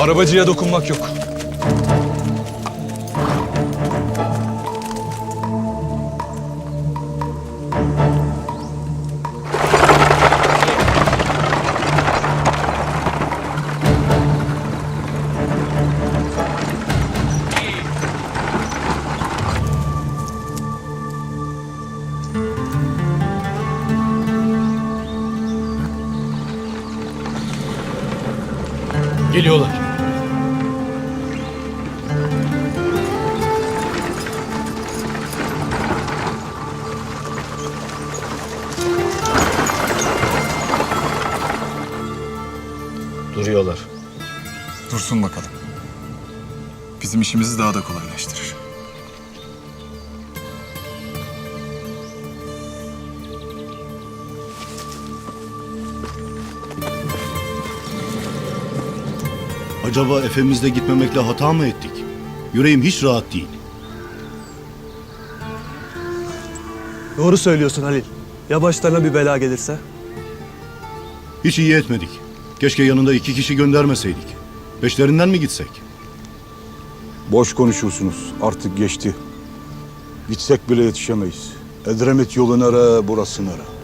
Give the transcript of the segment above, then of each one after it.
Arabacıya dokunmak yok. Geliyorlar. Duruyorlar. Dursun bakalım. Bizim işimizi daha da kolaylaştırır. Acaba Efemiz'le gitmemekle hata mı ettik? Yüreğim hiç rahat değil. Doğru söylüyorsun Halil. Ya başlarına bir bela gelirse? Hiç iyi etmedik. Keşke yanında iki kişi göndermeseydik. Peşlerinden mi gitsek? Boş konuşuyorsunuz. Artık geçti. Gitsek bile yetişemeyiz. Edremit yolu nere, burası nere?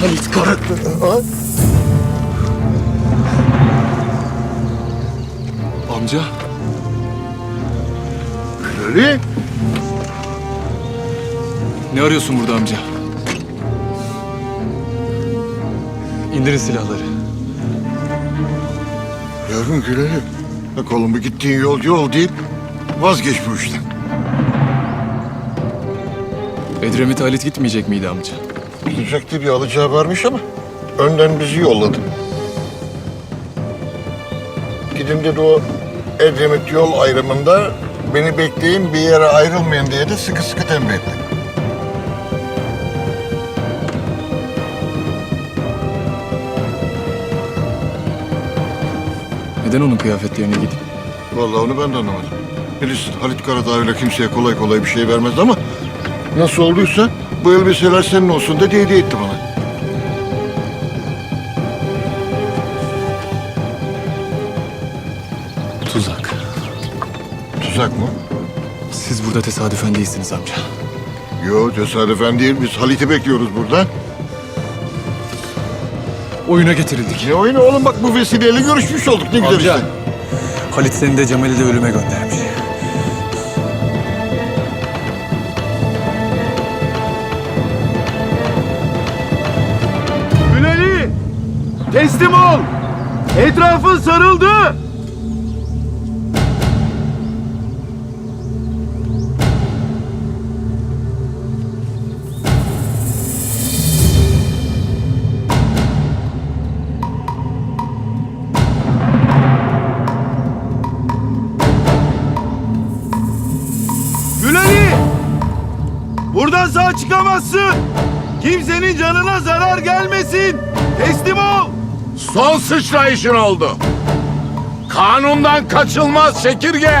Halit Kara... Amca, Öyle. ne arıyorsun burada amca? İndirin silahları. Yavrum gülelim. Bak oğlum bu gittiğin yol yol değil. Vazgeç bu işten. Edremit Halit gitmeyecek miydi amca? Gidecekti bir alacağı varmış ama önden bizi yolladı. Gidin dedi o Edremit yol ayrımında beni bekleyin bir yere ayrılmayın diye de sıkı sıkı tembih etti. Neden onun kıyafetlerine gidip? Vallahi onu ben de anlamadım. Bilirsin Halit Karadağ öyle kimseye kolay kolay bir şey vermezdi ama nasıl olduysa bu elbiseler senin olsun dedi hediye etti bana. Tuzak. Tuzak mı? Siz burada tesadüfen değilsiniz amca. Yo tesadüfen değil biz Halit'i bekliyoruz burada. Oyuna getirildik. Ne oyunu oğlum bak bu vesileyle görüşmüş olduk ne güzel Amca. işte. Halit seni de Cemal'i de ölüme göndermiş. Teslim ol! Etrafın sarıldı! Güleli! Buradan sağ çıkamazsın! Kimsenin canına zarar gelmesin! Teslim ol! Son sıçrayışın oldu. Kanundan kaçılmaz çekirge.